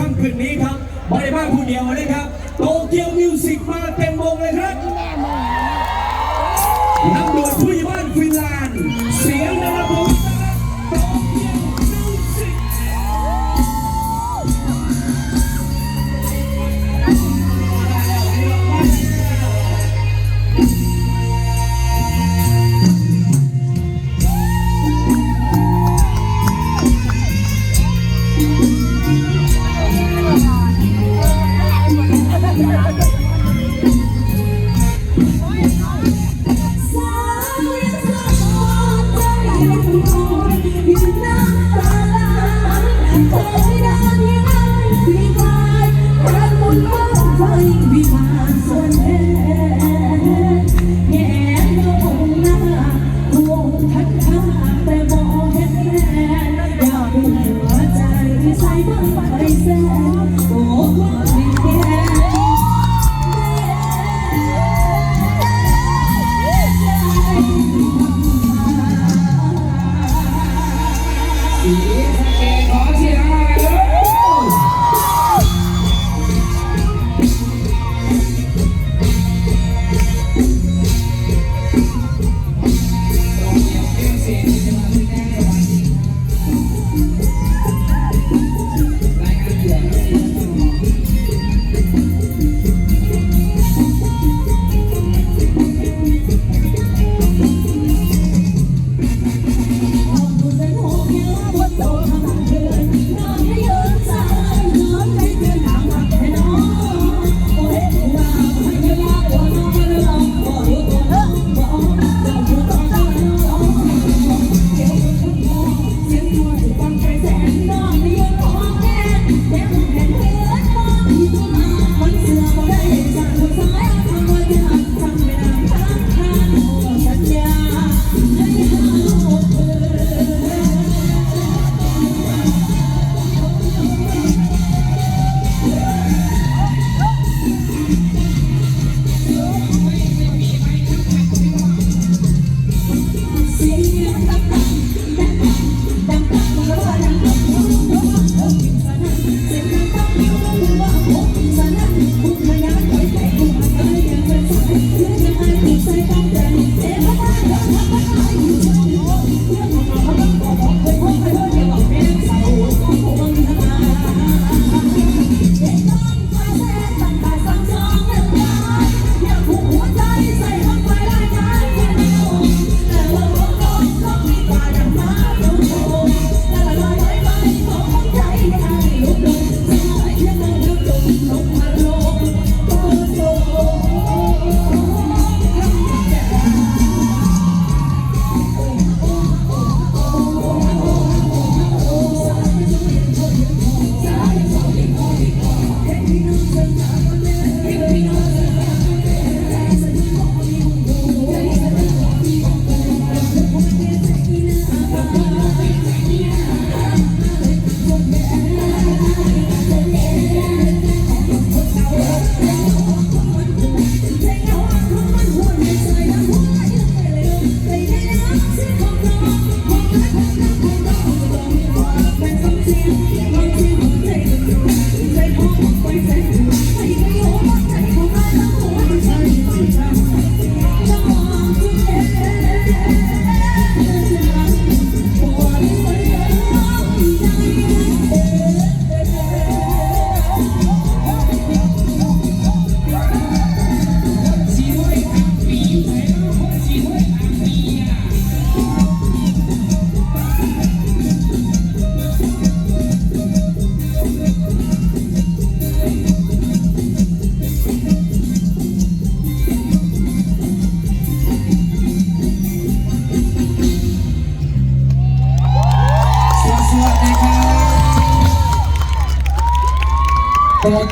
ค่ำคืนนี้ครับไม่ได้มาผู้เดียวนะครับ โตเกียวมิวสิกมาเต็มวงเลยครับนำโดยผู้ใหญ่บ้านฟินแลนด์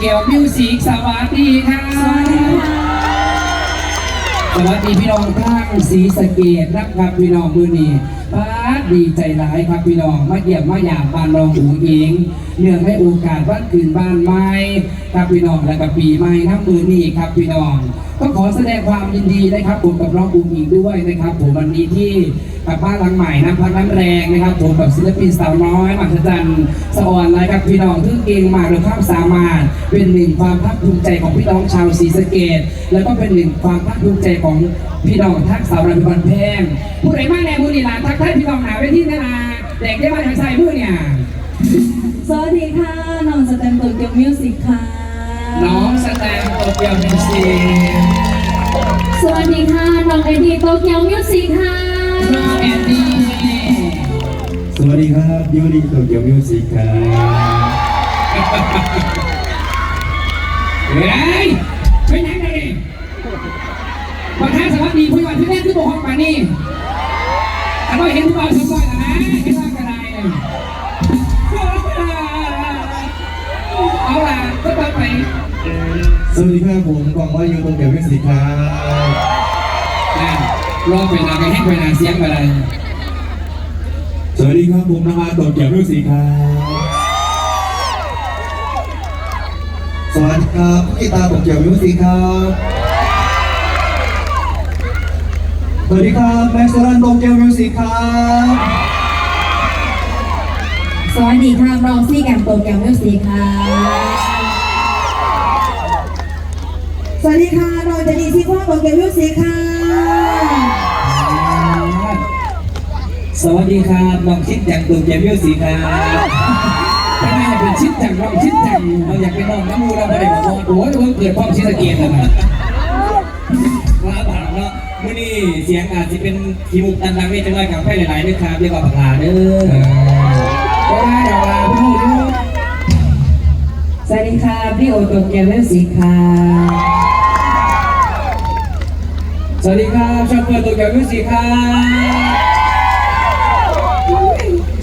กลมิวสิกสวัสดีค่ะสวัสดีค่ะสวัสดีพี่น้องทั้งสีสะเกตนะครับพี่น้องมือนี้ป้าดีใจร้ายครับพี่น้องมาเยี่ยมมาหยาบบ้านรองหูเองเนื่องให้โอกาสวันคืนบ้านใหม่ครับพี่น้องและกับปีใหม่ทั้งมือนี้ครับพี่น้องก็ขอแสดงความยินดีนะครับผมกับรองอูอิงด้วยนะครับผมวันนี้ที่ กลับบ้านหลังใหม่น้ำพักน้ำแรงนะครับผมกับศิลปินสาวน้อยมหัศจรรย์สะออนนะครับพี่น้องที่เก่งมากเลยความสามารถ เป็นหนึ่งความภาคภูมิใจของพี่น้องชาวศรีสะเกดแล้วก็เป็นหนึ่งความภาคภูมิใจของพี่น้องทักสาวรำพันแพงผู้ใดมาแนวมือนี่หลานทักทายพี่น้องหนาเวทีนานาแดกได้มาทางใส่มือเนี่ยสวัสดีค่ะน้องสแตมป์ตัวเกียวมิวสิกค่ะน้องสแตมป์โตเกียวมิวสิกสวัสดีค่ะน้องไอดีโตเกียวมิวสิกค่ะ น้องแอนดี้สวัสดีครับยูดีโตเกียวมิวสิกครับเฮ้ยเป็นยังไงประธานสวัสดีผู้ใหญ่ที่แรกที่บอกห้องปานี่อันว่าเห็นผู้บ่าวสมบัตินะเห็นร่างกายเอาล่ะก็ต่องไปสวัสดีครับผมกองว่ายูโตเกียวมิวสิกครับ รอไปนาไปให้ไปนาเสียงไปเลยสวัสดีครับผมนภาโตเกี่ยวมิวยสิกครับสวัสดีครับพี่ตาโตเกี่ยวมิวยสิกครับสวัสดีครับแม็กซ์รันโตเกี่ยวมิวยสิกครับสวัสดีค่ะน้องซี่แกมโตเกี่ยวมิวยสิกค่ะสวัสดีค่ะเราจะดีที่พ่อโตเกียวมิวสิกค่ะ สวัสดีครับน้องชิดจังตัวเกียวมิวสิกครับทำไมอยากเป็นชิดจังน้องชิดจังเราอยากเป็นน้องน้ำมูเราไม่ได้บอกว่าโอ้ยเกิดความชิดตะเกียบอะไรว่าผ่าเนาะมื่อนี้เสียงอาจจะเป็นทีมุกตันดังนี่จังเลยกับให้หลายๆด้วยครับเรียกว่าปากลาเด้อโอ้ยเดี๋ยวลาพี่ดูสวัสดีค่ะพี่โอตเกียวมิวสิกค่ะสวัสดีครับชอปเปอร์ตัวเกียวมิวสิครับ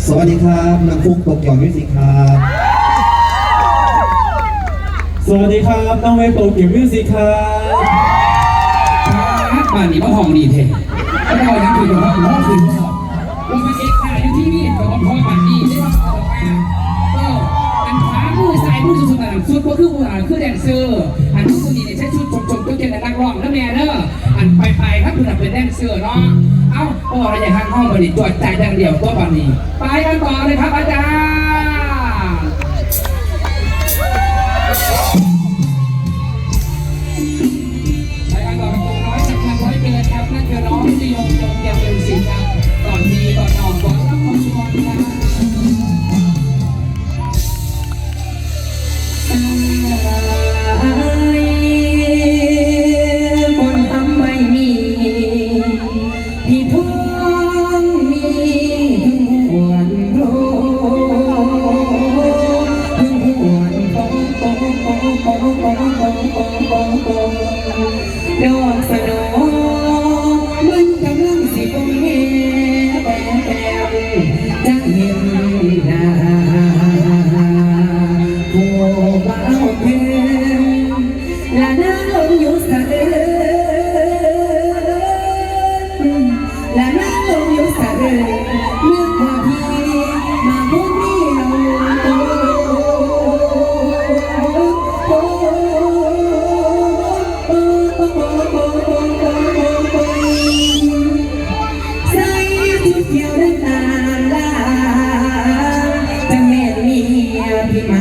สวัสดีครับนักฟุกตกียวมิวสิกครับ สวัสดีครับน้องเวฟโตเกียวมิวสิกครับบ้านนี้บ้าห้องดีเท่ก็ได้ยังคือห้องห้องคือห้องลงมาเช็คข่าวอยู่ที่นี่กับพ่อบ้านนี้ได้ว่าออกมาก็อันขวามือซ้ายมือสุดๆอันสุดก็คืออ่าคือแดนเซอร์อันนี้นี่ใช้ชุดชมๆก็เกี่ยวกับนักร้องแล้วแม่เด้ออันไปๆครับคือเป็นแดนเซอร์เนาะ เอ้าโอ้ยอย่าข้างห้องบันนี้จวดใจอย่างเดียวตัวบันนี้ ไปกันต่อเลยครับอาจารย์รายการต่อไปน้อยสักพักร้อยเกินครับนั่นคือน้องที่ยงยงเยี่ยมเป็นสิงครับก่อนดีก่อนนอก่อนรับความชวนครับ nadie.